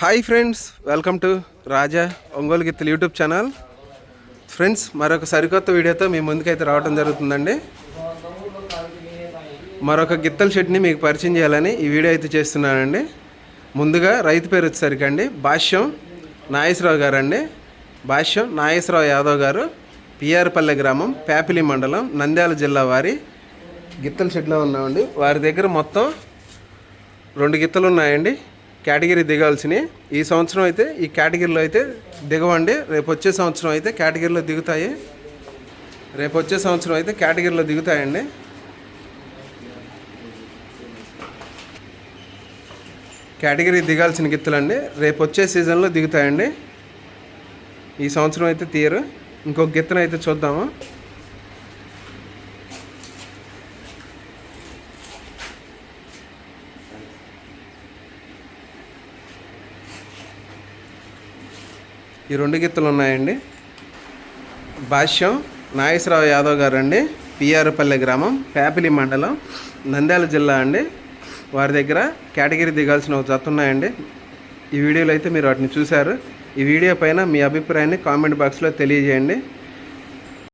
Hi friends welcome to Raja Ongole గిత్తలు YouTube channel. Friends మరొక సరికొత్త వీడియోతో మీ ముందుకైతే రావడం జరుగుతుందండి. మరొక గిత్తల షెడ్ని మీకు పరిచయం చేయాలని ఈ వీడియో అయితే చేస్తున్నానండి. ముందుగా రైతు పేరు వచ్చేసరికి అండి భాష్యం నాగేశ్వరరావు గారు అండి భాష్యం నాగేశ్వరరావు యాదవ్ గారు పిఆర్పల్లె గ్రామం ప్యాపిలి మండలం నంద్యాల జిల్లా వారి గిత్తల షెడ్లో ఉన్నామండి. వారి దగ్గర మొత్తం రెండు గిత్తలు ఉన్నాయండి. కేటగిరీ దిగాల్సినవి. ఈ సంవత్సరం అయితే ఈ కేటగిరీలో అయితే దిగవండి. రేపు వచ్చే సంవత్సరం అయితే కేటగిరీలో దిగుతాయి. రేపు వచ్చే సంవత్సరం అయితే కేటగిరీలో దిగుతాయండి. కేటగిరీ దిగాల్సిన గిత్తులండి. రేపు వచ్చే సీజన్లో దిగుతాయండి. ఈ సంవత్సరం అయితే తీయరు. ఇంకొక గిత్తనైతే చూద్దాము. ఈ రెండు గిత్తలు ఉన్నాయండి. భాష్యం నాగేశ్వరరావు యాదవ్ గారు అండి పిఆర్పల్లె గ్రామం పేపిలి మండలం నంద్యాల జిల్లా అండి. వారి దగ్గర కేటగిరీ దిగాల్సిన ఒక జత ఉన్నాయండి. ఈ వీడియోలో అయితే మీరు వాటిని చూశారు. ఈ వీడియో పైన మీ అభిప్రాయాన్ని కామెంట్ బాక్స్లో తెలియజేయండి.